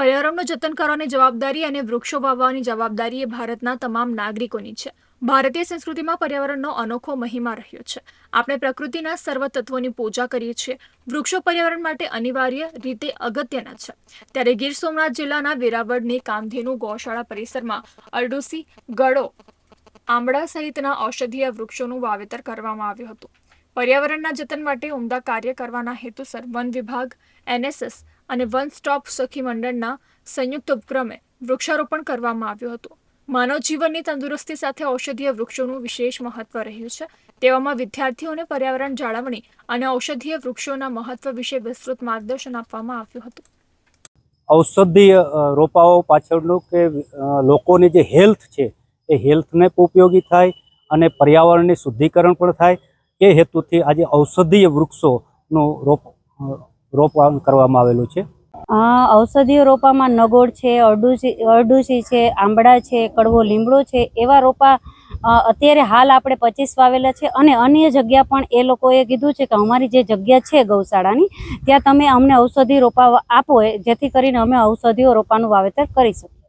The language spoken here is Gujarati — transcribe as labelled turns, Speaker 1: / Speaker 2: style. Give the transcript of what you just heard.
Speaker 1: પર્યાવરણનું જતન કરવાની જવાબદારી અને વૃક્ષો વાવવાની જવાબદારી એ ભારતના તમામ નાગરિકોની છે. ભારતીય સંસ્કૃતિમાં પર્યાવરણનો અનોખો મહિમા રહ્યો છે. આપણે પ્રકૃતિના સર્વ તત્વોની પૂજા કરીએ છીએ. વૃક્ષો પર્યાવરણ માટે અનિવાર્ય રીતે અગત્યના છે. ત્યારે ગીર સોમનાથ જિલ્લાના વેરાવળની કામધેનુ ગૌશાળા પરિસરમાં અરડુસી, ગળો આંબળા સહિતના ઔષધીય વૃક્ષોનું વાવેતર કરવામાં આવ્યું હતું. પર્યાવરણના જતન માટે ઉમદા કાર્ય કરવાના હેતુસર વન વિભાગ, એનએસએસ અને વન સ્ટોપ સખી મંડળના સંયુક્ત ઉપક્રમે વૃક્ષારોપણ કરવામાં આવ્યું હતું. માનવ જીવનની તંદુરસ્તી સાથે ઔષધીય વૃક્ષોનું વિશેષ મહત્વ રહ્યું છે. તેવામાં વિદ્યાર્થીઓને પર્યાવરણ જાળવણી અને ઔષધીય વૃક્ષોના મહત્વ વિશે વિસ્તૃત માર્ગદર્શન આપવામાં આવ્યું હતું.
Speaker 2: ઔષધીય રોપાઓ પાછળનું કે લોકોની જે હેલ્થ છે, એ હેલ્થને ઉપયોગી થાય અને પર્યાવરણની શુદ્ધિકરણ પણ થાય. એ હેતુથી આજે ઔષધીય વૃક્ષોનું રોપ રોપણ કરવામાં આવેલું છે?
Speaker 3: ઔષધીય રોપામાં નગોળ છે, અરડુસી અરડુસી છે, આંબળા છે, કડવો લીમડો છે, એવા રોપા અત્યારે હાલ આપણે પચીસ વાવેલા છે અને અન્ય જગ્યા પણ એ લોકોએ કીધું છે કે અમારી જે જગ્યા છે ગૌશાળાની, ત્યાં તમે અમને ઔષધિ રોપા આપો, જેથી કરીને અમે ઔષધિઓ રોપાનું વાવેતર કરી શકીએ.